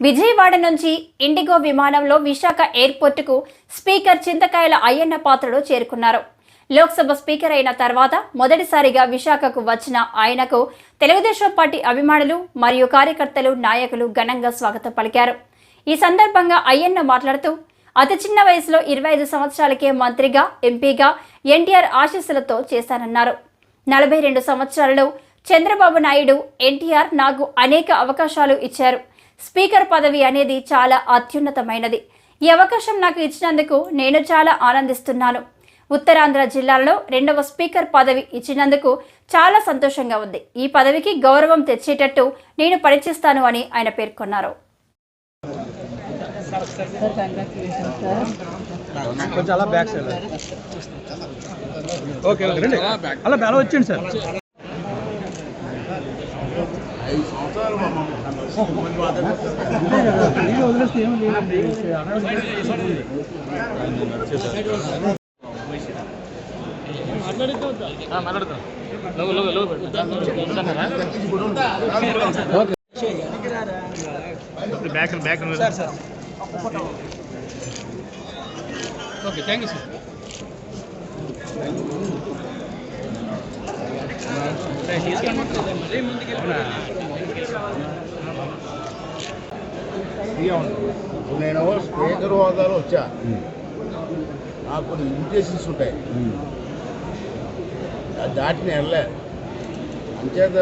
విజయవాడ నుంచి ఇండిగో విమానంలో విశాఖ ఎయిర్పోర్టుకు స్పీకర్ చింతకాయల అయ్యన్న పాత్రుడు చేరుకున్నారు. లోక్సభ స్పీకర్ అయిన తర్వాత మొదటిసారిగా విశాఖకు వచ్చిన ఆయనకు తెలుగుదేశం పార్టీ అభిమానులు మరియు కార్యకర్తలు నాయకులు ఘనంగా స్వాగతం పలికారు. ఈ సందర్భంగా అయ్యన్న మాట్లాడుతూ అతి చిన్న వయసులో ఇరవై ఐదు సంవత్సరాలకే మంత్రిగా ఎంపీగా ఎన్టీఆర్ ఆశీస్సులతో చేశానన్నారు. నలభై రెండు సంవత్సరాలలో చంద్రబాబు నాయుడు ఎన్టీఆర్ నాకు అనేక అవకాశాలు ఇచ్చారు. స్పీకర్ పదవి అనేది చాలా అత్యున్నతమైనది. ఈ అవకాశం నాకు ఇచ్చినందుకు నేను చాలా ఆనందిస్తున్నాను. ఉత్తరాంధ్ర జిల్లాలో రెండవ స్పీకర్ పదవి ఇచ్చినందుకు చాలా సంతోషంగా ఉంది. ఈ పదవికి గౌరవం తెచ్చేటట్టు నేను పనిచేస్తాను అని ఆయన పేర్కొన్నారు. Sir. Congratulation sir back okay thank you sir నీళ్ళు మళ్ళీ ఏం లేదండి back back sir sir okay thank you sir నేను స్పీకర్ హోదాలో వచ్చా. నాకు కొన్ని ఇన్విటేషన్స్ ఉంటాయి. దాటిని వెళ్ళలే. అంచేత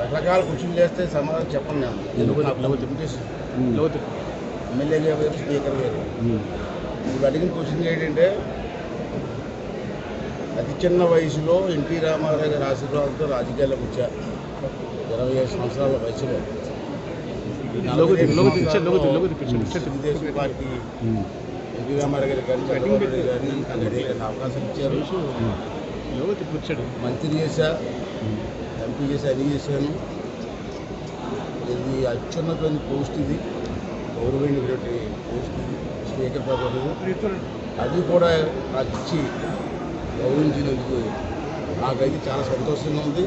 రకరకాల క్వశ్చన్ చేస్తే సమాధానం చెప్పను నేను. నాకు ఇన్విటేషన్ ఎమ్మెల్యేగా వేరు స్పీకర్ వేరు ఇప్పుడు అడిగిన క్వశ్చన్ ఏంటంటే అతి చిన్న వయసులో ఎన్టీ రామారావు గారి ఆశీర్వాదంతో రాజకీయాల్లోకి వచ్చా. ఇరవై ఐదు సంవత్సరాల వయసులో. తెలుగుదేశం పార్టీ ఎన్టీ రామారావు గారి కానీ చంద్రబాబు గారిని అవకాశం ఇచ్చారు లోగో మంత్రి చేశా ఎంపీ చేశా అది చేశాను ఇది అత్యున్నతమైన పోస్ట్ ఇది గౌరవమైనటువంటి పోస్ట్ ఇది స్పీకర్ పదవి అది కూడా నాకు ఇచ్చి గౌరవించినందుకు నాకైతే చాలా సంతోషంగా ఉంది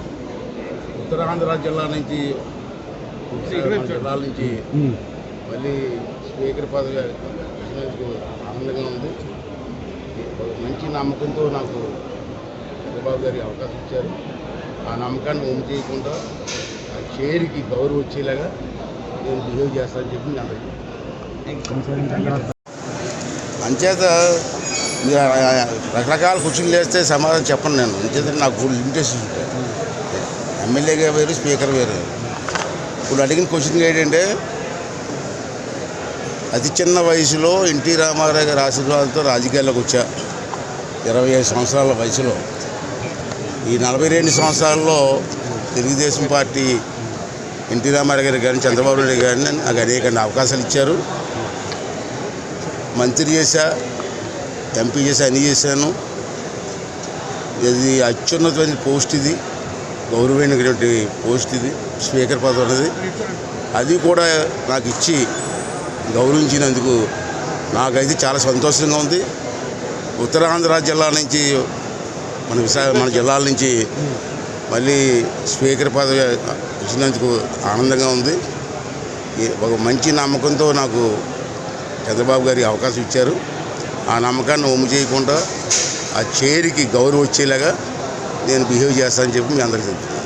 ఉత్తరాంధ్ర జిల్లా నుంచి జిల్లాల నుంచి మళ్ళీ స్పీకర్ పదవి ఆనందంగా ఉంది. మంచి నమ్మకంతో నాకు చంద్రబాబు గారి అవకాశం ఇచ్చారు. ఆ నమ్మకాన్ని ఒమ్ము చేయకుండా ఆ చైర్కి గౌరవం వచ్చేలాగా నేను బిహేవ్ చేస్తానని చెప్పి నేను అందరికీ అంచేత రకరకాల క్వశ్చన్లు వేస్తే సమాధానం చెప్పను నేను. అంచేత నాకు ఫుల్ లిమిటేషన్ ఉంటాయి. ఎమ్మెల్యేగా వేరు స్పీకర్ వేరు. ఇప్పుడు అడిగిన క్వశ్చన్ ఏంటంటే అతి చిన్న వయసులో ఎన్టీ రామారావు గారి ఆశీర్వాదంతో రాజకీయాల్లోకి వచ్చా. ఇరవై ఐదు సంవత్సరాల వయసులో. ఈ నలభై రెండు సంవత్సరాల్లో తెలుగుదేశం పార్టీ ఎన్టీ రామారావు గారి కానీ చంద్రబాబు నాయుడు గారిని నాకు అనేక అవకాశాలు ఇచ్చారు. మంత్రి చేశా ఎంపీ చేశా అన్ని చేశాను. ఇది అత్యున్నతమైన పోస్ట్ ఇది. గౌరవమైనటువంటి పోస్ట్ ఇది స్పీకర్ పదవి అనేది అది కూడా నాకు ఇచ్చి గౌరవించినందుకు నాకైతే చాలా సంతోషంగా ఉంది. ఉత్తరాంధ్ర జిల్లా నుంచి మన విశాఖ మన జిల్లాల నుంచి మళ్ళీ స్పీకర్ పదవి ఇచ్చినందుకు ఆనందంగా ఉంది. ఒక మంచి నమ్మకంతో నాకు చంద్రబాబు గారికి అవకాశం ఇచ్చారు. ఆ నమ్మకాన్ని ఒమ్ము చేయకుండా ఆ చైర్కి గౌరవం వచ్చేలాగా నేను బిహేవ్ చేస్తానని చెప్పి మీ అందరికీ చెప్తాను